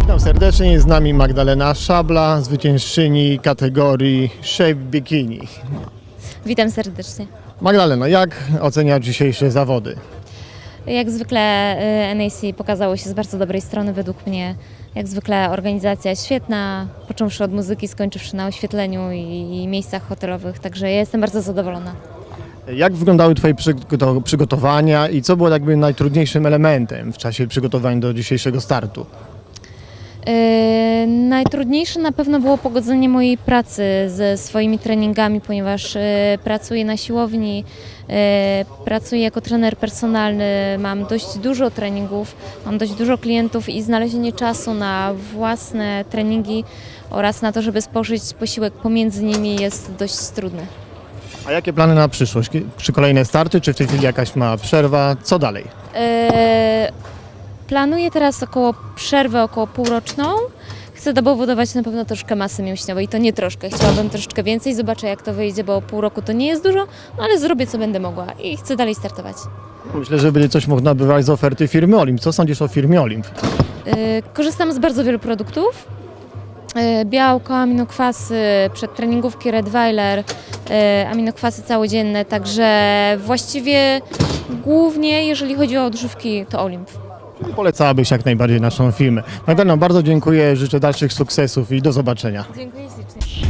Witam serdecznie, jest z nami Magdalena Szabla, zwyciężczyni kategorii Shape Bikini. Witam serdecznie. Magdalena, jak oceniasz dzisiejsze zawody? Jak zwykle y, NAC pokazało się z bardzo dobrej strony według mnie. Jak zwykle organizacja świetna, począwszy od muzyki, skończywszy na oświetleniu i, i miejscach hotelowych, także ja jestem bardzo zadowolona. Jak wyglądały Twoje przygo- przygotowania i co było jakby najtrudniejszym elementem w czasie przygotowań do dzisiejszego startu? Yy, najtrudniejsze na pewno było pogodzenie mojej pracy ze swoimi treningami, ponieważ yy, pracuję na siłowni, yy, pracuję jako trener personalny, mam dość dużo treningów, mam dość dużo klientów i znalezienie czasu na własne treningi oraz na to, żeby spożyć posiłek pomiędzy nimi jest dość trudne. A jakie plany na przyszłość? Czy kolejne starty, czy w tej chwili jakaś mała przerwa? Co dalej? Eee, Planuję teraz około przerwę około półroczną. Chcę dobudować na pewno troszkę masy mięśniowej i to nie troszkę. Chciałabym troszeczkę więcej, zobaczę jak to wyjdzie, bo pół roku to nie jest dużo, no ale zrobię co będę mogła i chcę dalej startować. Myślę, że będzie coś można nabywać z oferty firmy Olimp. Co sądzisz o firmie Olimp? Eee, Korzystam z bardzo wielu produktów. Eee, Białko, aminokwasy, przedtreningówki Redweiler, eee, aminokwasy całodzienne, także właściwie głównie jeżeli chodzi o odżywki to Olimp. Czyli polecałabyś jak najbardziej naszą firmę. Magdaleno, bardzo dziękuję, życzę dalszych sukcesów i do zobaczenia. Dziękuję ślicznie.